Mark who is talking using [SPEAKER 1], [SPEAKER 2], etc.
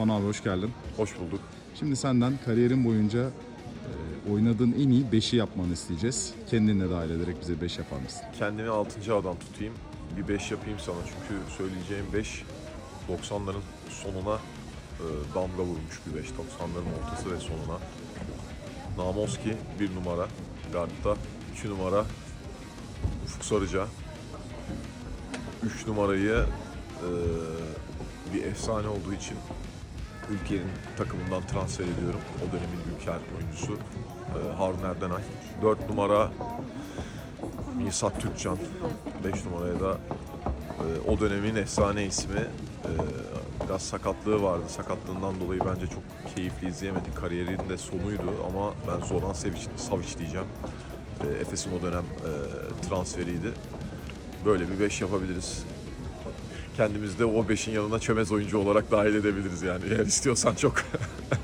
[SPEAKER 1] Batuhan abi hoş geldin.
[SPEAKER 2] Hoş bulduk.
[SPEAKER 1] Şimdi senden kariyerin boyunca e, oynadığın en iyi 5'i yapmanı isteyeceğiz. Kendini de dahil ederek bize 5 yapar mısın?
[SPEAKER 2] Kendimi 6. adam tutayım. Bir 5 yapayım sana çünkü söyleyeceğim 5 90'ların sonuna e, damga vurmuş bir 5. 90'ların ortası ve sonuna. Namoski 1 numara. Guard'da 2 numara Ufuk Sarıca. 3 numarayı e, bir efsane olduğu için ülkenin takımından transfer ediyorum. O dönemin ülker oyuncusu e, Harun Erdenay. 4 numara Misat Türkcan. 5 numaraya da e, o dönemin efsane ismi. E, biraz sakatlığı vardı. Sakatlığından dolayı bence çok keyifli izleyemedik. Kariyerinin de sonuydu ama ben Zoran Savic, Savic diyeceğim. Efes'in o dönem transferiydi. Böyle bir 5 yapabiliriz. Kendimizi de o 5'in yanına çömez oyuncu olarak dahil edebiliriz yani eğer istiyorsan çok.